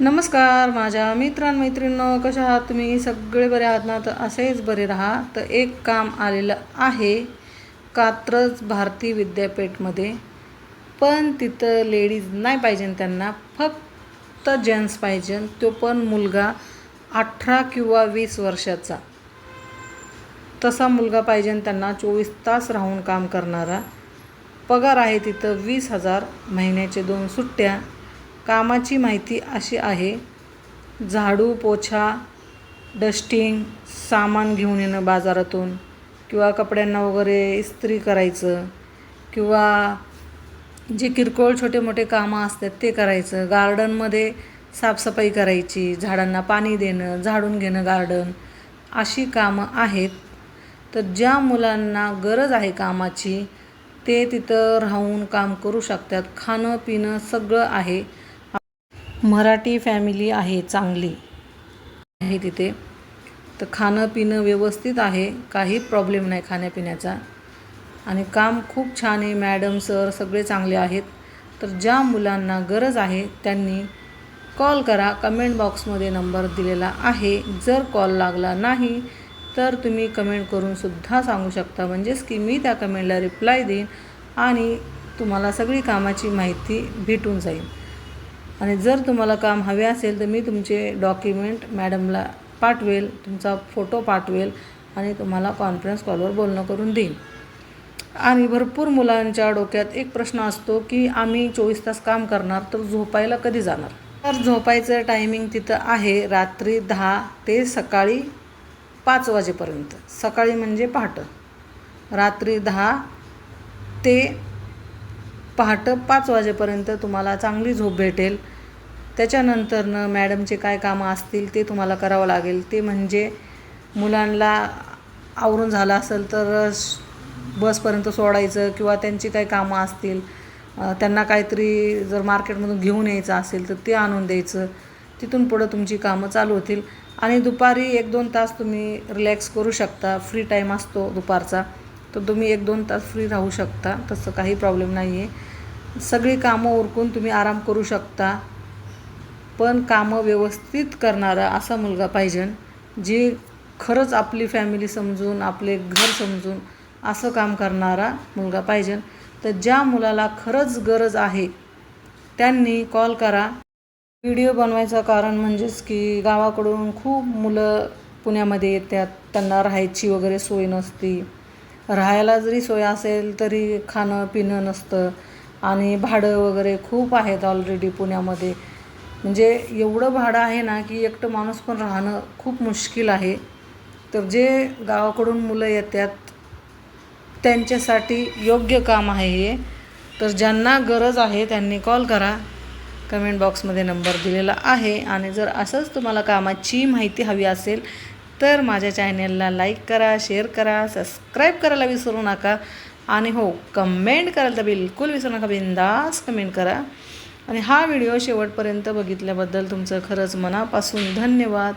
नमस्कार माझ्या मित्रांमैत्रिणींनो कशा आहात तुम्ही? सगळे बरे आहात ना? तर असेच बरे राहा. तर एक काम आलेलं आहे कात्रज भारती विद्यापीठमध्ये. पण तिथं लेडीज नाही पाहिजे त्यांना. फक्त जेंट्स पाहिजे. तो पण मुलगा अठरा किंवा वीस वर्षाचा. तसा मुलगा पाहिजे त्यांना. चोवीस तास राहून काम करणारा. पगार आहे तिथं वीस हजार. महिन्याचे दोन सुट्ट्या. कामाची माहिती अशी आहे झाडू पोछा डस्टिंग सामान घेऊन येणं बाजारातून किंवा कपड्यांना वगैरे इस्त्री करायचं किंवा जे किरकोळ छोटे मोठे कामं असतात ते करायचं. गार्डनमध्ये साफसफाई करायची झाडांना पाणी देणं झाडून घेणं गार्डन अशी कामं आहेत. तर ज्या मुलांना गरज आहे कामाची ते तिथं राहून काम करू शकतात. खाणं पिणं सगळं आहे. मराठी फॅमिली आहे चांगली. आहे तिथे. तर खाणं पिणं व्यवस्थित आहे. काही प्रॉब्लेम नाही खाण्यापिण्याचा. आणि काम खूप छान आहे. मॅडम सर सगळे चांगले आहेत. तर ज्या मुलांना गरज आहे त्यांनी कॉल करा. कमेंट बॉक्समध्ये नंबर दिलेला आहे. जर कॉल लागला नाही तर तुम्ही कमेंट करूनसुद्धा सांगू शकता. म्हणजेच की मी त्या कमेंटला रिप्लाय देईन आणि तुम्हाला सगळी कामाची माहिती भेटून जाईल. आणि जर तुम्हाला काम हवे असेल तर मी तुमचे डॉक्युमेंट मॅडमला पाठवेल तुमचा फोटो पाठवेल आणि तुम्हाला कॉन्फरन्स कॉलवर बोलणं करून देईन. आणि भरपूर मुलांच्या डोक्यात एक प्रश्न असतो की आम्ही चोवीस तास काम करणार तर झोपायला कधी जाणार? तर झोपायचं टायमिंग तिथं आहे रात्री दहा ते सकाळी पाच वाजेपर्यंत. सकाळी म्हणजे पहाटं. रात्री दहा ते पहाटं पाच वाजेपर्यंत तुम्हाला चांगली झोप भेटेल. त्याच्यानंतरनं मॅडमचे काय कामं असतील ते तुम्हाला करावं लागेल. ते म्हणजे मुलांना आवरून झालं असेल तर बसपर्यंत सोडायचं किंवा त्यांची काही कामं असतील त्यांना काहीतरी जर मार्केटमधून घेऊन यायचं असेल तर ते आणून द्यायचं. तिथून पुढं तुमची कामं चालू होतील. आणि दुपारी एक दोन तास तुम्ही रिलॅक्स करू शकता. फ्री टाईम असतो दुपारचा. तर तुम्ही एक दोन तास फ्री राहू शकता. तसं काही प्रॉब्लेम नाही आहे सगळी कामं उरकून तुम्ही आराम करू शकता. पण कामं व्यवस्थित करणारा असा मुलगा पाहिजे जी खरंच आपली फॅमिली समजून आपले घर समजून असं काम करणारा मुलगा पाहिजे. तर ज्या मुलाला खरंच गरज आहे त्यांनी कॉल करा. व्हिडिओ बनवायचं कारण म्हणजेच की गावाकडून खूप मुलं पुण्यामध्ये येतात त्यांना राहायची वगैरे सोय नसती. राहायला जरी सोय असेल तरी खाणं पिणं नसतं. आणि भाडं वगैरे खूप आहेत ऑलरेडी पुण्यामध्ये. म्हणजे एवढं भाडं आहे ना की एकटं माणूस पण राहणं खूप मुश्किल आहे. तर जे गावाकडून मुलं येतात त्यांच्यासाठी योग्य काम आहे हे. तर ज्यांना गरज आहे त्यांनी कॉल करा. कमेंट बॉक्समध्ये नंबर दिलेला आहे. आणि जर असंच तुम्हाला कामाची माहिती हवी असेल तर माझ्या चॅनेलला लाईक करा शेअर करा सबस्क्राईब करायला विसरू नका. आणि हो कमेंट करायला तर बिलकुल विसरू नका बिंदास कमेंट करा. आणि हा व्हिडिओ शेवटपर्यंत बघितल्याबद्दल तुमचं खरंच मनापासून धन्यवाद.